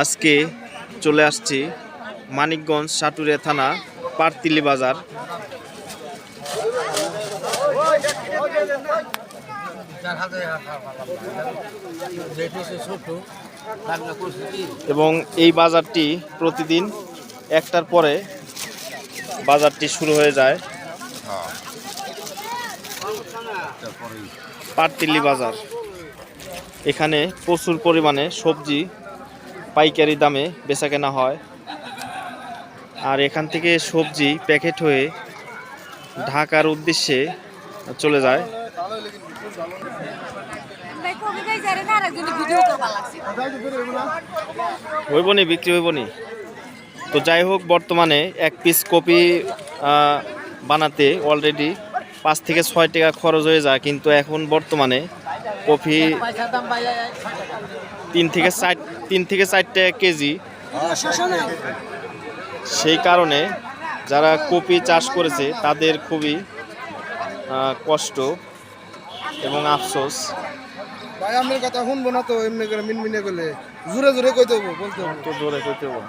আজকে চলে আসছি মানিকগঞ্জ সাটুরিয়া থানা পারতিলি বাজার। এবং এই বাজারটি প্রতিদিন একটার পরে বাজারটি শুরু হয়ে যায়। পাটতিল্লি বাজার। এখানে প্রচুর পরিমাণে সবজি পাইকারি দামে বেচা কেনা হয়। আর এখান থেকে সবজি প্যাকেট হয়ে ঢাকার উদ্দেশ্যে চলে যায়। হইব নি বিক্রি হইব নি তো যাই হোক, বর্তমানে এক পিস কপি বানাতে অলরেডি পাঁচ থেকে ছয় টাকা খরচ হয়ে যায়। কিন্তু এখন বর্তমানে কফি তিন থেকে চার তিন থেকে চার টাকা কেজি। সেই কারণে যারা কপি চাষ করেছে তাদের খুবই কষ্ট এবং আফসোস। ভাই আপনার কথা শুনব না তো এমনি করে মিনমিনে করলে। জোরে জোরে কইতে হব বলতে হব। তো জোরে করতে হবে।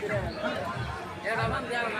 করে এর আমার দেওয়া